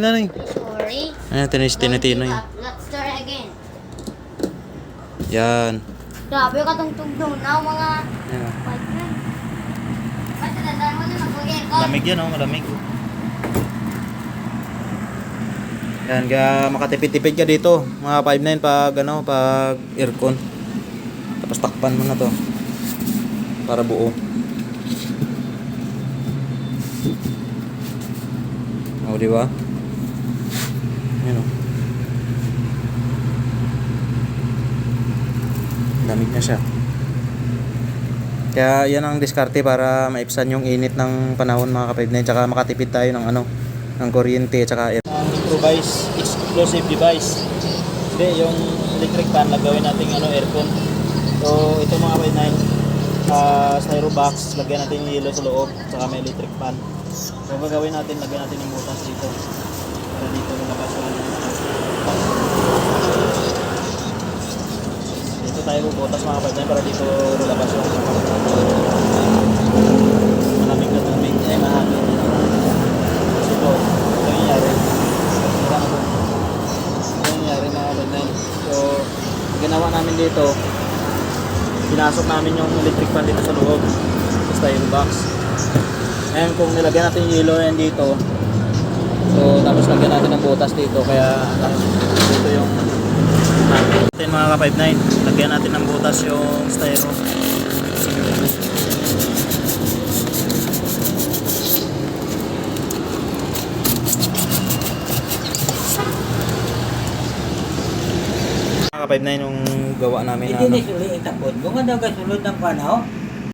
Nanay. Sorry. Ayan, tinis tinitino yun. Let's start again. Yan. Grabe ka tong tugtog na mga partner. Ba't tandaan mo na mag-aircon? Malamig yan, oh, malamig. Yan, kaya makatipid-tipid ka dito. Mga 5'9 pag, ano, pag aircon. Tapos takpan mo na to. Para buo. O, di ba? Yan, oh. Lamig na siya. Kaya yan ang diskarte para maipsan yung init ng panahon mga ka-5'9 tsaka makatipid tayo ng ano ng kuryente tsaka air. Ang improvise explosive device. Hindi, yung electric fan na gawin natin ano, aircon. So, ito mga by 9 uh, styro box, lagyan natin yung yelo sa loob, saka may electric fan. So, gagawin natin, lagyan natin yung butas dito. Para dito lumabas yung dito tayo bubutas mga 9 para dito lumabas yung malamig na tubig. Ay, mahangin. Kasi ito, ito yung nangyari. Ito yung nangyari mga kapatid. So, ginawa namin dito, pinasok namin yung electric fan dito sa loob sa styro box. Ngayon kung nilagyan natin yung yellow yan dito, so tapos lagyan natin ng butas dito, kaya mga ka-59, lagyan natin ng butas yung styro. Mga ka-59 yung gawa namin na ano. ni suli itapon. Kung ano ka sulod ng panaw,